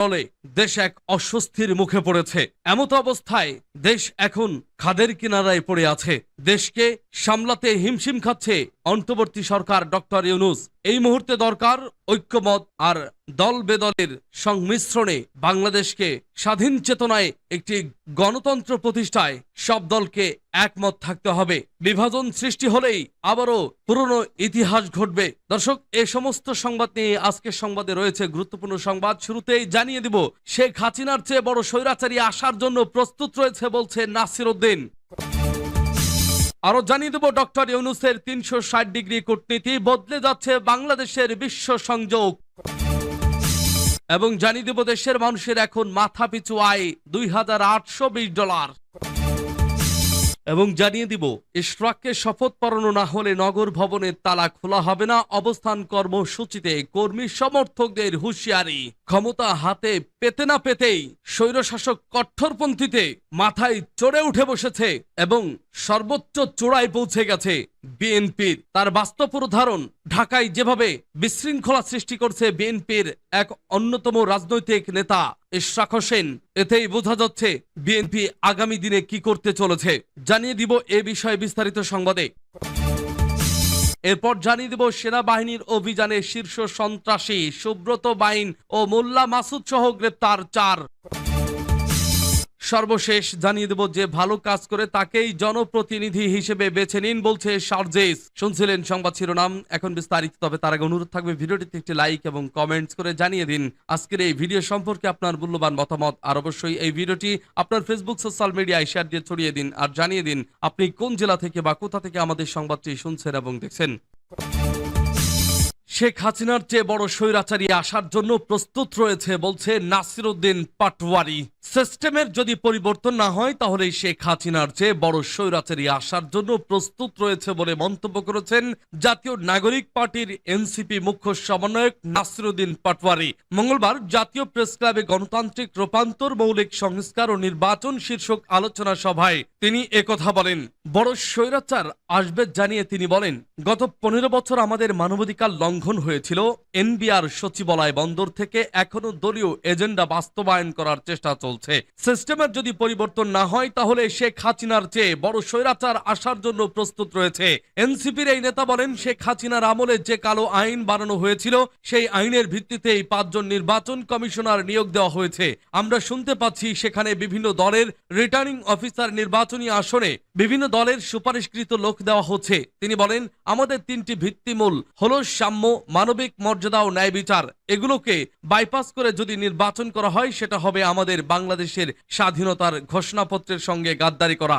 ফলে দেশ এক অস্বস্তির মুখে পড়েছে। এমত অবস্থায় দেশ এখন খাদের কিনারায় পড়ে আছে। দেশকে সামলাতে হিমশিম খাচ্ছে অন্তর্বর্তী সরকার ডক্টর ইউনুস। এই মুহূর্তে দরকার ঐক্যমত আর দল বেদলের সংমিশ্রণে বাংলাদেশকে স্বাধীন চেতনায় একটি গণতন্ত্র প্রতিষ্ঠায় সব দলকে একমত থাকতে হবে। বিভাজন সৃষ্টি হলেই আবারও পুরনো ইতিহাস ঘটবে। দর্শক, এ সমস্ত সংবাদ নিয়ে আজকের সংবাদে রয়েছে গুরুত্বপূর্ণ সংবাদ। শুরুতেই জানিয়ে দিব, শেখ হাসিনার চেয়ে বড় স্বৈরাচারী আসার জন্য প্রস্তুত রয়েছে বলছে নাসির উদ্দিন। আরও জানিয়ে দেব, ডক্টর ইউনুসের তিনশো ষাট ডিগ্রি কূটনীতি বদলে যাচ্ছে বাংলাদেশের বিশ্ব সংযোগ। এবং জানিয়ে দেব, দেশের মানুষের এখন মাথা পিছু আয় দুই হাজার আটশো বিশ ডলার। এবং জানিয়ে দিব, ইশরাককে শপথ পড়ানো না হলে নগর ভবনের তালা খোলা হবে না, অবস্থান কর্মসূচিতে কর্মী সমর্থকদের হুঁশিয়ারি। ক্ষমতা হাতে পেতে না পেতেই স্বৈরশাসক কঠোরপন্থীতে মাথায় চড়ে উঠে বসেছে এবং সর্বোচ্চ চূড়ায় পৌঁছে গেছে বিএনপির। তার বাস্তব উদাহরণ, ঢাকায় যেভাবে বিশৃঙ্খলা সৃষ্টি করছে বিএনপির এক অন্যতম রাজনৈতিক নেতা ইশরাক হোসেন, এতেই বোঝা যাচ্ছে বিএনপি আগামী দিনে কি করতে চলেছে। জানিয়ে দিব এ বিষয়ে বিস্তারিত সংবাদে। এরপর জানিয়ে দেব, সেনাবাহিনীর অভিযানে শীর্ষ সন্ত্রাসী সুব্রত বাইন ও মোল্লা মাসুদ সহ গ্রেপ্তার চার। সর্বশেষ জানিয়ে দেব যে ভালো কাজ করে তাকেই জনপ্রতিনিধি হিসেবে বেছে নিন, বলছে সার্জেস। শুনছিলেন সংবাদ শিরোনাম, এখন বিস্তারিত, তবে তার আগে অনুরোধ থাকবে ভিডিওটিতে একটি লাইক এবং কমেন্টস করে জানিয়ে দিন। আজকের এই ভিডিও সম্পর্কে আপনার মূল্যবান মতামত, আর অবশ্যই এই ভিডিওটি আপনার ফেসবুক সোশ্যাল মিডিয়ায় শেয়ার দিয়ে ছড়িয়ে দিন আর জানিয়ে দিন আপনি কোন জেলা থেকে বা কোথা থেকে আমাদের সংবাদটি শুনছেন এবং দেখছেন। শেখ হাসিনার চেয়ে বড় স্বৈরাচারী আসার জন্য প্রস্তুত রয়েছে, বলছে নাসিরুদ্দিন পাটওয়ারি সিস্টেমের যদি পরিবর্তন না হয়, তাহলে শেখ হাসিনার চেয়ে বড় স্বৈরাচারী আসার জন্য প্রস্তুত রয়েছে বলে মন্তব্য করেছেন জাতীয় নাগরিক পার্টির এনসিপি মুখ্য সমন্বয়ক নাসিরুদ্দিন পাটওয়ারি মঙ্গলবার জাতীয় প্রেস ক্লাবে গণতান্ত্রিক রূপান্তর, মৌলিক সংস্কার ও নির্বাচন শীর্ষক আলোচনা সভায় তিনি একথা বলেন। বড় স্বৈরাচার আসবে জানিয়ে তিনি বলেন, গত পনেরো বছর আমাদের মানবাধিকার লঙ্ঘন হয়েছিল। এনবিআর সচিবালয় বন্দর থেকে এখনও দলীয় এজেন্ডা বাস্তবায়ন করার চেষ্টা চলছে। সিস্টেমের যদি পরিবর্তন না হয়, তাহলে শেখ হাসিনার চেয়ে বড় স্বৈরাচার আসার জন্য প্রস্তুত রয়েছে। এনসিপির এই নেতা বলেন, শেখ হাসিনার আমলে যে কালো আইন বানানো হয়েছিল, সেই আইনের ভিত্তিতেই পাঁচজন নির্বাচন কমিশনার নিয়োগ দেওয়া হয়েছে। আমরা শুনতে পাচ্ছি সেখানে বিভিন্ন দলের রিটার্নিং অফিসার নির্বাচনী আসনে বিভিন্ন দলের সুপারিশকৃত লোক দেওয়া হচ্ছে। তিনি বলেন, আমাদের তিনটি ভিত্তিমূল হল সাম্য, মানবিক মর্যাদা ও ন্যায় বিচার। এগুলোকে বাইপাস করে যদি নির্বাচন করা হয়, সেটা হবে আমাদের বাংলাদেশের স্বাধীনতার ঘোষণাপত্রের সঙ্গে গাদ্দারি করা।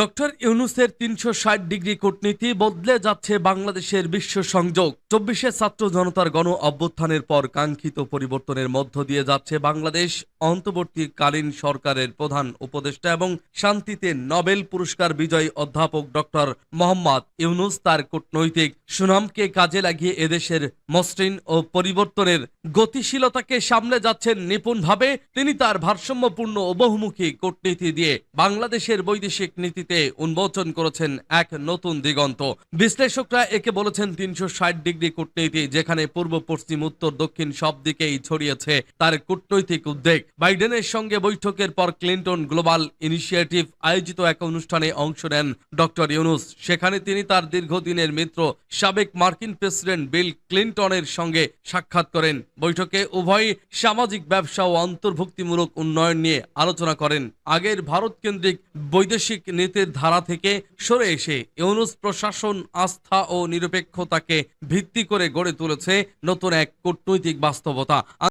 ডক্টর ইউনুসের তিনশো ষাট ডিগ্রি কূটনীতি বদলে যাচ্ছে বাংলাদেশের বিশ্ব সংযোগ। চব্বিশে ছাত্র জনতার গণ অভ্যুত্থানের পর কাঙ্ক্ষিত পরিবর্তনের মধ্য দিয়ে যাচ্ছে বাংলাদেশ। অন্তর্বর্তীকালীন সরকারের প্রধান উপদেষ্টা এবং শান্তিতে নোবেল পুরস্কার বিজয়ী অধ্যাপক ডক্টর মোহাম্মদ ইউনুস তার কূটনৈতিক সুনামকে কাজে লাগিয়ে এদেশের মসৃণ ও পরিবর্তনের গতিশীলতাকে সামলে যাচ্ছেন নিপুণভাবে। তিনি তার ভারসাম্যপূর্ণ ও বহুমুখী কূটনীতি দিয়ে বাংলাদেশের বৈদেশিক নীতিতে উন্মোচন করেছেন এক নতুন দিগন্ত। বিশ্লেষকরা একে বলেছেন তিনশো ষাট ডিগ্রি কূটনীতি যেখানে পূর্ব, পশ্চিম, উত্তর, দক্ষিণ সব দিকেই ছড়িয়েছে তার কূটনৈতিক উদ্বেগ। বাইডেনের সঙ্গে বৈঠকের পর ক্লিন্টন গ্লোবাল ইনিশিয়েটিভ আয়োজিত এক অনুষ্ঠানে অংশ নেন ডক্টর ইউনুস। সেখানে তিনি তার দীর্ঘদিনের মিত্র, সাবেক মার্কিন প্রেসিডেন্ট বিল ক্লিন্টনের সঙ্গে সাক্ষাৎ করেন। বৈঠকে উভয় সামাজিক ব্যবসা ও অন্তর্ভুক্তিমূলক উন্নয়ন নিয়ে আলোচনা করেন। আগের ভারত কেন্দ্রিক বৈদেশিক নীতির ধারা থেকে সরে এসে ইউনুস প্রশাসন, আস্থা ও নিরপেক্ষতাকে ভিত্তি করে গড়ে তুলেছে নতুন এক কূটনৈতিক বাস্তবতা।